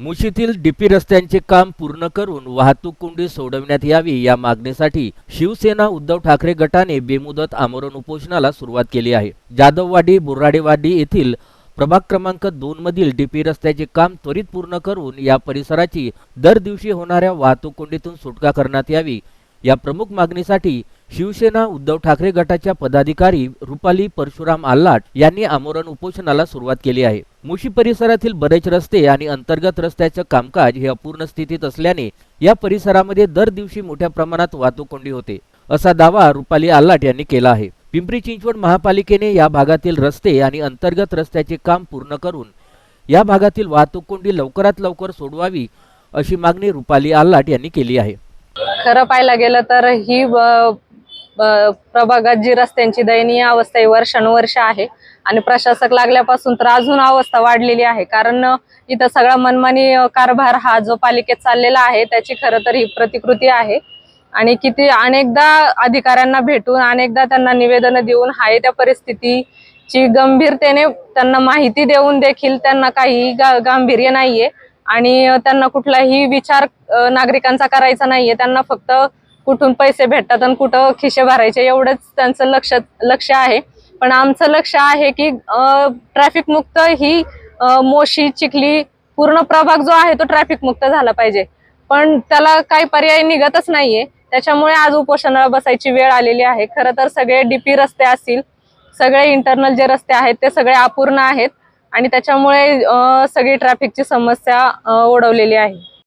मुशीतील DP रस्त्यांचे काम पूर्ण करून वाहतूक कोंडी सोडवण्यात यावी या मागणीसाठी शिवसेना उद्धव ठाकरे गटाने बेमुदत आमरण उपोषणाला सुरुवात केली आहे. जाधववाडी बुर्राडेवाडी येथील प्रभाग क्रमांक दोन मधील डीपी रस्त्याचे काम त्वरित पूर्ण करून या परिसराची दर दिवशी होणाऱ्या वाहतूक कोंडीतून सुटका करण्यात यावी. या प्रमुख मागणीसाठी शिवसेना उद्धव ठाकरे गटाच्या पदाधिकारी रुपाली परशुराम आल्लाट यांनी आमरण उपोषणाला सुरुवात केली आहे. मुशी परिसरातील बरेच रस्ते आणि अंतर्गत रस्त्याचं कामकाज हे अपूर्ण स्थितीत असल्याने या परिसरामध्ये दर दिवशी मोठ्या प्रमाणात वाहतूक कोंडी होते असा दावा रुपाली आल्लाट यांनी केला आहे. पिंपरी चिंचवड महापालिकेने या भागातील रस्ते आणि अंतर्गत रस्त्याचे काम पूर्ण करून या भागातील वाहतूक कोंडी लवकरात लवकर सोडवावी अशी मागणी रुपाली आल्लाट यांनी केली आहे. खरं पाहायला गेलं तर ही प्रभागात जी रस्त्यांची दयनीय अवस्था ही वर्षानुवर्ष आहे आणि प्रशासक लागल्यापासून तर अजून अवस्था वाढलेली आहे. कारण इथं सगळा मनमानी कारभार हा जो पालिकेत चाललेला आहे त्याची खरं तर ही प्रतिकृती आहे. आणि किती अनेकदा अधिकाऱ्यांना भेटून अनेकदा त्यांना निवेदन देऊन हाय त्या परिस्थितीची गंभीरतेने त्यांना माहिती देऊन देखील त्यांना काही गांभीर्य नाहीये. आणि त्यांना कुठलाही विचार नागरिकांचा करायचा नाहीये. त्यांना फक्त कुठून पैसे भेटतात आणि कुठं खिशे भरायचे एवढंच त्यांचं लक्ष लक्ष आहे. पण आमचं लक्ष आहे की ट्रॅफिक मुक्त ही मोशी चिखली पूर्ण प्रभाग जो आहे तो ट्रॅफिक मुक्त झाला पाहिजे. पण त्याला काही पर्याय निघतच नाहीये. त्याच्यामुळे आज उपोषणाला बसायची वेळ आलेली आहे. खरं तर सगळे डीपी रस्ते असतील सगळे इंटरनल जे रस्ते आहेत ते सगळे अपूर्ण आहेत आणि त्याच्यामुळे सगळी ट्रॅफिकची समस्या ओढवलेली आहे.